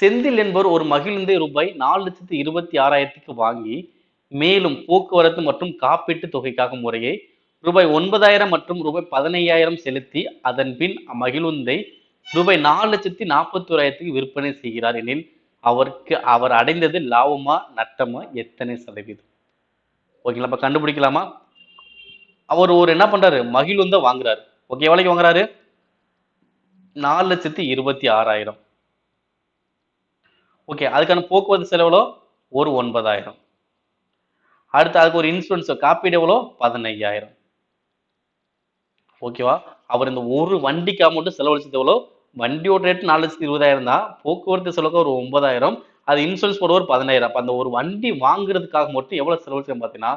செந்தில் என்பவர் ஒரு மகிழுந்தை ரூபாய் நாலு லட்சத்தி இருபத்தி ஆறாயிரத்துக்கு வாங்கி மேலும் போக்குவரத்து மற்றும் காப்பீட்டு தொகைக்காக முறையை ரூபாய் ஒன்பதாயிரம் மற்றும் ரூபாய் பதினையாயிரம் செலுத்தி அதன் பின் மகிழுந்தை ரூபாய் நாலு லட்சத்தி நாற்பத்தி ஓராயிரத்துக்கு விற்பனை செய்கிறார் எனில் அவருக்கு அவர் அடைந்தது லாபமா நட்டமா எத்தனை சதவீதம்? ஓகேங்களா அப்ப கண்டுபிடிக்கலாமா? அவர் ஒரு என்ன பண்றாரு? மகிழுந்த வாங்குறாரு. ஓகே எவ்வளவுக்கு வாங்குறாரு? நாலு லட்சத்தி இருபத்தி ஆறாயிரம். ஓகே அதுக்கான போக்குவரத்து செலவுலோ ஒரு ஒன்பதாயிரம். அடுத்து அதுக்கு ஒரு இன்சூரன்ஸ் காப்பீடு எவ்வளோ? பதினையாயிரம். ஓகேவா அவர் இந்த ஒரு வண்டிக்காக மட்டும் செலவழிச்சது எவ்வளோ? வண்டியோட ரேட் நாலு லட்சத்தி இருபதாயிரம் தான். போக்குவரத்து செலவுக்கு ஒரு ஒன்பதாயிரம். அது இன்சூரன்ஸ் போட ஒரு பதினாயிரம். அப்போ அந்த ஒரு வண்டி வாங்குறதுக்காக மட்டும் எவ்வளோ செலவழிச்சோம் பார்த்தீங்கன்னா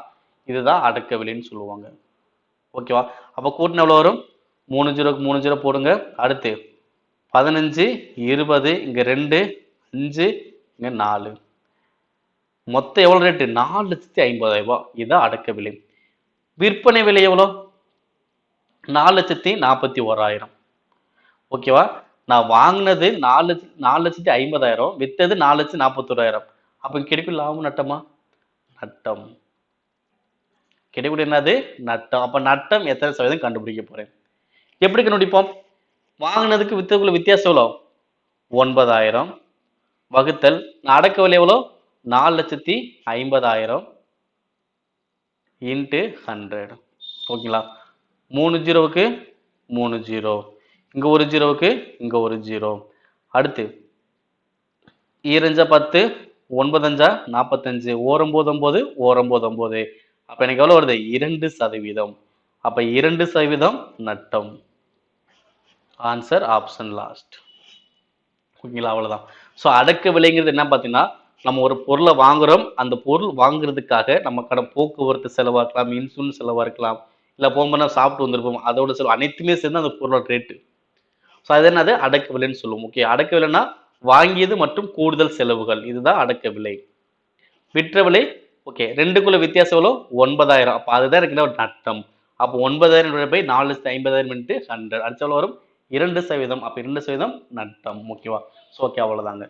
இதுதான் அடக்க விலைன்னு சொல்லுவாங்க. ஓகேவா அப்போ கூட்டின எவ்வளோ வரும்? மூணு ஜீரோக்கு மூணு ஜீரோ போடுங்க. அடுத்து பதினஞ்சு இருபது இங்கே ரெண்டு அஞ்சு இங்கே நாலு. மொத்தம் எவ்வளோ ரேட்டு நாலு லட்சத்தி ஐம்பதாயிரம் ரூபாய் இதுதான் அடக்க விலை. விற்பனை விலை எவ்வளோ? நாலு லட்சத்தி நாற்பத்தி ஓராயிரம் ஓகேவா? நான் வாங்கினது நாலு லட்ச நாலு லட்சத்தி ஐம்பதாயிரம். விற்றது நாலு லட்சத்தி நாற்பத்தோராயிரம். அப்போ கிடைக்கும் லாபம் நட்டமா? நட்டம். கிடைக்கூடிய என்னது? நட்டம். அப்போ நட்டம் எத்தனை சதவீதம் கண்டுபிடிக்க போகிறேன் எப்படி கண்டுபிடிப்போம்? வாங்கினதுக்கு வித்ததுக்குள்ள வித்தியாசம் எவ்வளோ? ஒன்பதாயிரம். வகுத்தல் அடக்க விலை எவ்வளோ? நாலு லட்சத்தி ஐம்பதாயிரம் இன்ட்டு ஹண்ட்ரட். ஓகேங்களா? மூணு ஜீரோவுக்கு மூணு ஜீரோ. இங்கே ஒரு ஜீரோவுக்கு இங்கே ஒரு ஜீரோ. அடுத்து ஈரஞ்சா பத்து ஒன்பதஞ்சா நாற்பத்தஞ்சு ஓரம்போது ஒன்பது ஓரம்போது ஒம்போது. அப்போ எனக்கு எவ்வளோ வருது? இரண்டு சதவீதம். அப்போ இரண்டு சதவீதம் நட்டம். ஆன்சர் ஆப்ஷன் லாஸ்ட் ஓகேங்களா அவ்வளோதான் ஸோ அடக்க விலைங்கிறது என்ன பார்த்தீங்கன்னா நம்ம ஒரு பொருளை வாங்குறோம். அந்த பொருள் வாங்குறதுக்காக நமக்கான போக்குவரத்து செலவாக இருக்கலாம் இன்சூரன்ஸ் செலவாக இருக்கலாம் இல்லை போகும்போது சாப்பிட்டு வந்திருப்போம். அதோட செலவு அனைத்துமே சேர்ந்து அந்த பொருளோட ரேட்டு ஸோ அது என்னது? அடக்க விலைன்னு சொல்லுவோம். ஓகே அடக்க விலைன்னா வாங்கியது மற்றும் கூடுதல் செலவுகள். இதுதான் அடக்க விலை. விற்ற விலை ஓகே ரெண்டுக்குள்ள வித்தியாசம் எவ்வளோ ஒன்பதாயிரம். அப்போ அதுதான் எனக்கு ஒரு நட்டம். அப்போ ஒன்பதாயிரம் போய் நாலு லட்சத்தி ஐம்பதாயிரம் இன்ட்டு ஹண்ட்ரட் அடுத்த எவ்வளோ வரும்? இரண்டு சதவீதம் அப்போ இரண்டு சதவீதம் நட்டம். ஓகேவா ஸோ ஓகே அவ்வளோதாங்க